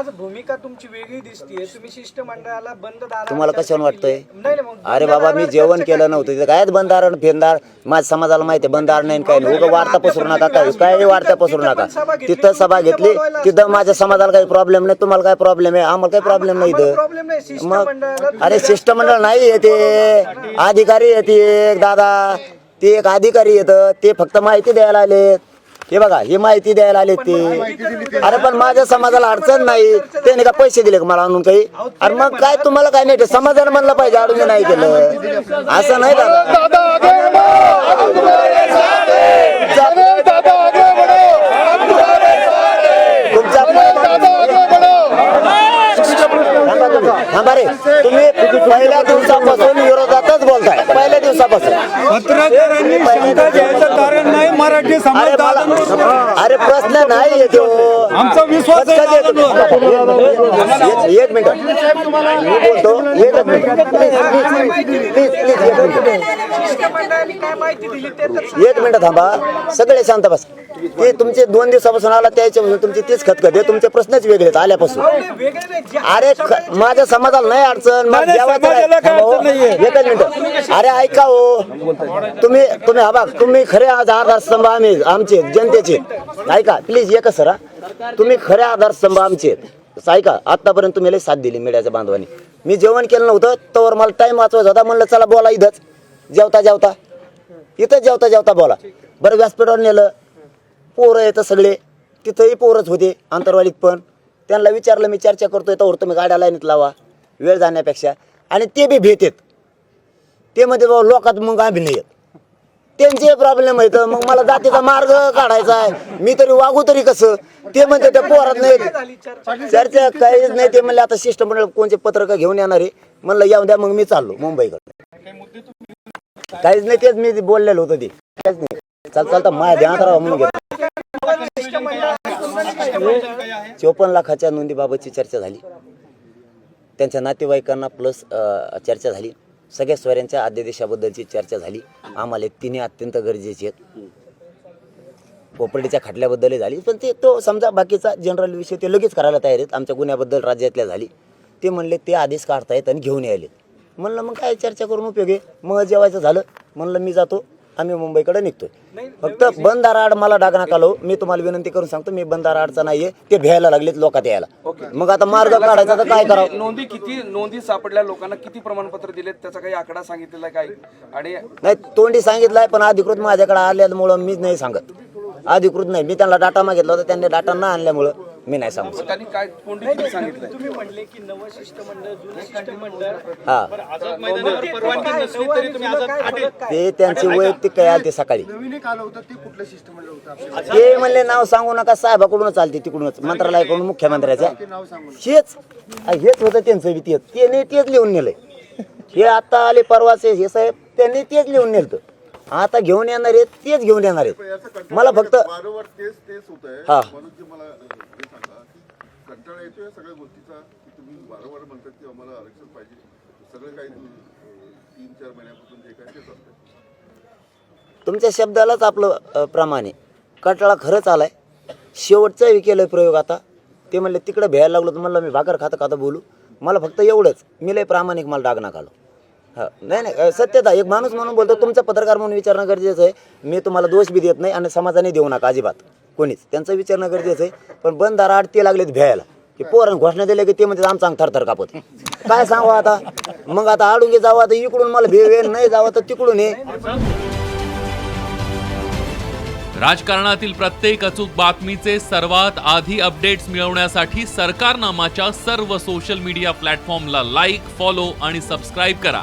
आज भूमिका तुमची वेगळी दिसतीये. तुम्ही शिष्टमंडळाला बंद तुम्हाला कशावर वाटतंय? केली. नाही नाही, मग अरे बाबा मी जेवण केलं. नव्हतं. तिथं काय बंदारण फिरदार माझ्या समाजाला माहिती आहे बंदार नाही काय नाही. उगं वार्ता पसरू नका काय काय वार्ता पसरू नका. तिथं सभा घेतली तिथं माझ्या समाजाला काही प्रॉब्लेम नाही तुम्हाला काय प्रॉब्लेम आहे आम्हाला काही प्रॉब्लेम नाही इथं. प्रॉब्लेम नाही मग अरे शिष्टमंडळ नाही येते अधिकारी येते एक दादा. ते एक अधिकारी येतं. ते फक्त माहिती द्यायला आलेत. हे बघा हे माहिती द्यायला आले ते. अरे पण माझ्या समाजाला अडचण नाही. त्याने का पैसे दिले का मला आणून काही? अरे मग काय तुम्हाला काय नाही ते समाजाने म्हणलं पाहिजे अडून नाही केलं. असं नाही थांबा रे. तुम्ही पहिल्या दिवसापासून विरोधातच बोलताय. पहिल्या दिवसापासून. मराठी अरे समाज अरे प्रश्न नाही येतो आमचा विश्वास आहे कधी येतो? दादांवर. एक एक मिनिट. मी बोलतो एकच minute. Please please please please एक मिनिट. शिष्टमंडळाने काय माहिती दिली ते तर सांगा. एक मिनिट थांबा. सगळे शांत बस. ते तुमचे दोन दिवसापासून आला त्याच्यापासून तुमची तीच खतखत आहे. तुमचे प्रश्नच वेगळे आहेत आल्यापासून. अरे ख- माझ्या समाजाला नाही अडचण मग नाही, नाही, जेवायचं समाजाला आहे. काय थांबा, अडचण नाहीये. हो. एकच मिनिट. अरे ऐका हो. तुम्ही तुम्ही हा बघ तुम्ही खरे आज आधारस्तंभ आम्ही आमचे जनतेचे. ऐका प्लीज एकच सर. हा. तुम्ही खरे आधारस्तंभ आमचे आहेत. ऐका आतापर्यंत तुम्ही लई साथ दिली मीडियाच्या बांधवांनी. मी जेवण केलं नव्हतं तर मला टाइम वाचवायचा होता म्हणलं चला बोला इथंच. जेवता जेवता. इथं जेवता जेवता बोला. बरं व्यासपीठावर नेलं. पोरं येतं सगळे. तिथंही पोरच होते आंतरवालीत पण. त्यांना विचारलं मी चर्चा करतोय तर तुम्ही गाड्या लाईनीत लावा वेळ जाण्यापेक्षा. आणि ते बी भेटेत ते म्हणते बाबा लोकात मग आम्ही नाही येत. त्यांचे प्रॉब्लेम आहेत मग मला जातीचा मार्ग काढायचा आहे. मी तरी वागू तरी कसं? ते म्हणते त्या पोरात नाही चर्चा काहीच नाही. ते म्हणले आता शिष्टमंडळ कोणते पत्रक घेऊन येणार आहे? म्हणलं येऊ द्या मग मी चाललो मुंबईकडे. काहीच नाही तेच मी बोललेलो होतं ते. काहीच नाही. चाल चालता माझ्या ध्यानात राहा म्हणून घेतो चोपन्न लाखाच्या नोंदीबाबतची चर्चा झाली. त्यांच्या नातेवाईकांना प्लस चर्चा झाली. सगळ्या स्वऱ्यांच्या अध्यादेशाबद्दलची चर्चा झाली. आम्हाला तिन्ही अत्यंत गरजेचे आहेत. पोपर्टीच्या खटल्याबद्दलही झाली. पण ते तो समजा बाकीचा जनरल विषय ते लगेच करायला तयार आहेत. आमच्या गुन्ह्याबद्दल राज्यातल्या झाली. ते म्हणले ते आदेश काढतायत आणि घेऊन यायलेत. म्हणलं मग काय चर्चा करून उपयोग आहे? मग जेवायचं झालं. म्हणलं मी जातो. आम्ही मुंबईकडे निघतोय. फक्त बंदाराड मला डाग नका मी तुम्हाला विनंती करून सांगतो मी बंदाराडचा नाहीये. ते भ्यायला लागलेत लोकात यायला. मग आता मार्ग काढायचा तर काय करावं? नोंदी किती नोंदी सापडल्या लोकांना किती प्रमाणपत्र दिलेत? त्याचा काही आकडा सांगितलेला काही आणि नाही तोंडी सांगितलंय पण अधिकृत माझ्याकडे आल्यामुळं मीच नाही सांगत. अधिकृत नाही. मी त्यांना डाटा मागितला होता त्यांनी डाटा न आणल्यामुळं. मी नाही सांगू शकत. त्यांनी काय कोणती किती सांगितलंय? तुम्ही म्हणले की नवं शिष्टमंडळ जुनं शिष्टमंडळ हा ते? ते त्यांची वैयक्तिक काय आली ते सकाळी. नवीन एक आलं होतं ते कुठलं शिष्टमंडळ होतं आपलं? ते म्हणले नाव सांगू नका साहेबाकडूनच चालते तिकडूनच. मंत्रालयाकडून मुख्यमंत्र्याच्या. ते नाव सांगू हेच हेच होतं त्यांचं बी तेच. त्याने तेच लिहून नेलंय. हे आता आले परवाचे हे साहेब त्यांनी तेच लिहून नेलं आता घेऊन येणार आहेत तेच घेऊन येणार आहेत. मला फक्त वारंवार तेच तेच होत आहे हा. म्हणून ते मला अ, हे सांगा की कंटाळा येतोय या सगळ्या गोष्टीचा की तुम्ही वारंवार म्हणतात की आम्हाला आरक्षण पाहिजे. सगळं काही अ, तीन चार महिन्यापासून जे काय ते चालतंय तुमच्या शब्दालाच आपलं अ, प्रमाण आहे. कटाळा खरंच आलाय. शेवटचा बी केलं प्रयोग आता. ते म्हणले तिकडे भ्यायला लागलो तर म्हणलं मी भाकर खातं खातं बोलू. मला फक्त एवढंच. मी लय प्रामाणिक मला डाग नका आलो हा. नाही नाही सत्यता एक माणूस म्हणून बोलतो तुमचा पत्रकार म्हणून विचारणं गरजेचं आहे. मी तुम्हाला दोष बी देत नाही आणि समाजाने देऊ नका अजिबात. कोणीच. त्यांचं विचारणं गरजेचं आहे. पण बंदारा आड ते लागलेत भ्यायला. की पोरण घोषणा दिल्या की ते म्हणजे आमचा अंग थरथर कापत. काय सांगू आता? मग आता आडून जावं तर इकडून मला भेव नाही जावं तर तिकडून ये. राजकारणातील प्रत्येक अचूक बातमीचे सर्वात आधी अपडेट्स मिळवण्यासाठी सरकारनामाच्या सर्व सोशल मीडिया प्लॅटफॉर्मला लाईक फॉलो आणि सबस्क्राईब करा.